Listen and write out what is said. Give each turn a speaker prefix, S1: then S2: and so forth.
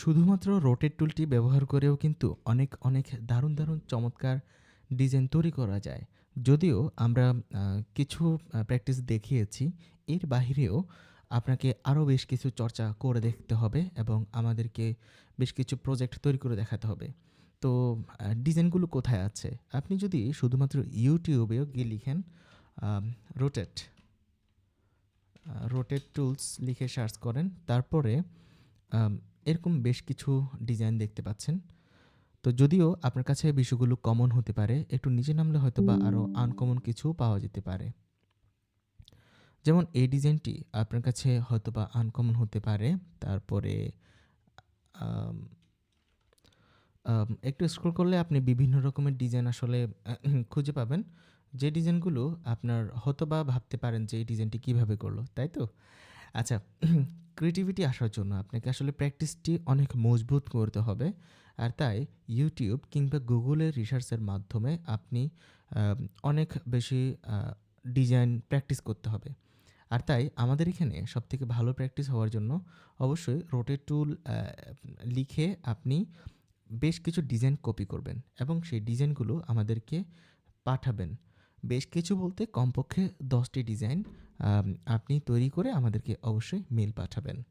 S1: শুধুমাত্র রোটেট টুলটি ব্যবহার করেও কিন্তু অনেক, অনেক দারুণ, দারুণ চমৎকার ডিজাইন তৈরি করা যায়। যদিও আমরা কিছু প্র্যাকটিস দেখিয়েছি, এর বাহিরেও আপনাকে আরও বেশ কিছু চর্চা করে দেখতে হবে এবং আমাদেরকে বেশ কিছু প্রজেক্ট তৈরি করে দেখাতে হবে। তো ডিজাইনগুলো কোথায় আছে? আপনি যদি শুধুমাত্র ইউটিউবেও গিয়ে লিখেন রোটেট, রোটেট টুলস লিখে সার্চ করেন। তারপরে এরকম বেশ কিছু ডিজাইন দেখতে পাচ্ছেন। তো যদিও আপনার কাছে বিষয়গুলো কমন হতে পারে, একটু নিচে নামলে হয়তো বা আরও আনকমন কিছু পাওয়া যেতে পারে। যেমন এই ডিজাইনটি আপনার কাছে হয়তো বা আনকমন হতে পারে। তারপরে একটু স্ক্রল করলে আপনি বিভিন্ন রকমের ডিজাইন আসলে খুঁজে পাবেন। যে ডিজাইনগুলো আপনার হয়তোবা ভাবতে পারেন যে এই ডিজাইনটি কীভাবে করল, তাই তো? আচ্ছা ক্রিয়েটিভিটি আসার জন্য আপনাকে আসলে প্র্যাকটিসটি অনেক মজবুত করতে হবে। আর তাই ইউটিউব কিংবা গুগলের রিসার্চের মাধ্যমে আপনি অনেক বেশি ডিজাইন প্র্যাকটিস করতে হবে। আর তাই আমাদের এখানে সবথেকে ভালো প্র্যাকটিস হওয়ার জন্য অবশ্যই রোটেট টুল লিখে আপনি বেশ কিছু ডিজাইন কপি করবেন এবং সেই ডিজাইনগুলো আমাদেরকে পাঠাবেন। বেশ কিছু বলতে কমপক্ষে দশটি ডিজাইন আপনি তৈরি করে আমাদেরকে অবশ্যই মেল পাঠাবেন।